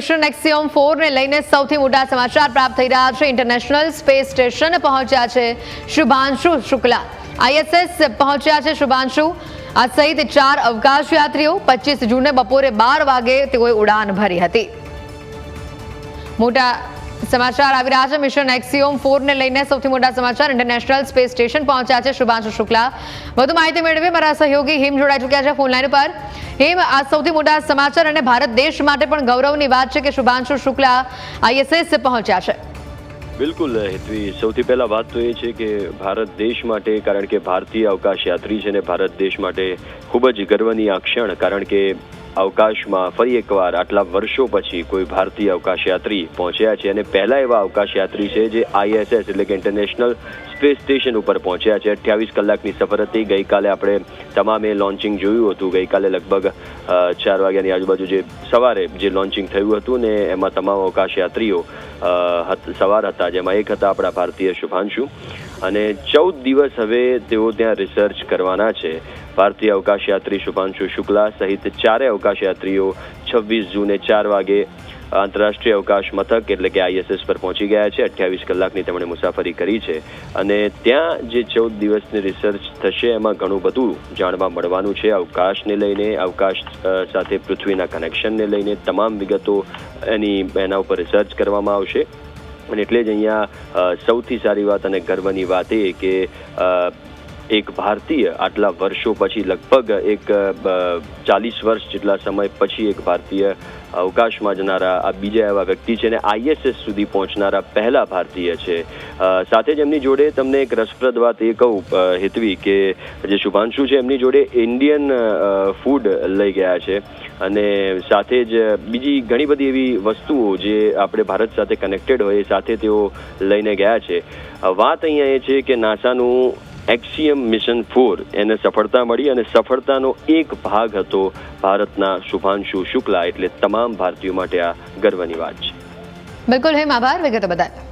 Mission એક્સિયોમ ફોરને લઈને સૌથી મોટા સમાચાર પ્રાપ્ત થઈ રહ્યા છે. ઇન્ટરનેશનલ સ્પેસ સ્ટેશન પહોંચ્યા છે શુભાંશુ શુક્લા. આઈએસએસ પહોંચ્યા છે શુભાંશુ. આ સહિત ચાર અવકાશ યાત્રીઓ પચીસ જૂને બપોરે બાર વાગે તેઓએ ઉડાન ભરી હતી. મોટા સમાચાર આવી રહ્યા છે. મિશન એક્સિયોમ ફોર ને લઈને સૌથી મોટા સમાચાર ઇન્ટરનેશનલ સ્પેસ સ્ટેશન પહોંચ્યા છે શુભાંશુ શુક્લા. વધુ માહિતી મેળવી મારા સહયોગી હિમ જોડાઈ ચૂક્યા છે ફોનલાઈન પર હિમ, આ સૌથી મોટા સમાચાર અને ભારત દેશ માટે પણ ગૌરવની વાત છે કે શુભાંશુ શુક્લા આઈએસએસ પહોંચ્યા છે. બિલકુલ હેતવી સૌથી પહેલા વાત તો એ છે કે ભારત દેશ માટે, કારણ કે ભારતીય અવકાશ યાત્રી છે ને ભારત દેશ માટે ખૂબ જ ગર્વની આ ક્ષણ, કારણ કે અવકાશમાં ફરી એકવાર આટલા વર્ષો પછી કોઈ ભારતીય અવકાશયાત્રી પહોંચ્યા છે અને પહેલા એવા અવકાશયાત્રી છે જે આઈએસએસ એટલે કે ઇન્ટરનેશનલ સ્પેસ સ્ટેશન ઉપર પહોંચ્યા છે. અઠ્યાવીસ કલાકની સફર હતી. ગઈકાલે આપણે તમામે લોન્ચિંગ જોયું હતું. ગઈકાલે લગભગ ચાર વાગ્યાની આજુબાજુ જે સવારે જે લોન્ચિંગ થયું હતું ને એમાં તમામ અવકાશ યાત્રીઓ અ, હત- સવાર હતા જેમાં એક હતા આપણા ભારતીય શુભાંશુ. અને ચૌદ દિવસ હવે તેઓ ત્યાં રિસર્ચ કરવાના છે. ભારતીય અવકાશ યાત્રી શુભાંશુ શુક્લા સહિત ચારે અવકાશ યાત્રીઓ છવ્વીસ જૂને ચાર વાગે આંતરરાષ્ટ્રીય અવકાશ મથક, એટલે કે આઈએસએસ પર પહોંચી ગયા છે. અઠ્યાવીસ કલાકની તેમણે મુસાફરી કરી છે અને ત્યાં જે ચૌદ દિવસની રિસર્ચ થશે, એમાં ઘણું બધું જાણવા મળવાનું છે. અવકાશને લઈને, અવકાશ સાથે પૃથ્વીના કનેક્શનને લઈને તમામ વિગતો એની, એના ઉપર રિસર્ચ કરવામાં આવશે. અને એટલે જ અહીંયા સૌથી સારી વાત અને ગર્વની વાત એ કે એક ભારતીય આટલા વર્ષો પછી, લગભગ એક ચાલીસ વર્ષ જેટલા સમય પછી એક ભારતીય અવકાશમાં જનારા આ બીજા એવા વ્યક્તિ છે ને આઈએસએસ સુધી પહોંચનારા પહેલા ભારતીય છે. સાથે જ એમની જોડે તમને એક રસપ્રદ વાત એ કહું હેતવી કે જે શુભાંશુ છે એમની જોડે ઇન્ડિયન ફૂડ લઈ ગયા છે. અને સાથે જ બીજી ઘણી બધી એવી વસ્તુઓ જે આપણે ભારત સાથે કનેક્ટેડ હોય એ સાથે તેઓ લઈને ગયા છે. વાત અહીંયા એ છે કે નાસાનું એક્સિયમ મિશન ફોર એને સફળતા મળી અને સફળતાનો એક ભાગ હતો ભારતના શુભાંશુ શુક્લા એટલે તમામ ભારતીયો માટે આ ગર્વની વાત છે. બિલકુલ, હેમ આભાર. વિગતો બદલ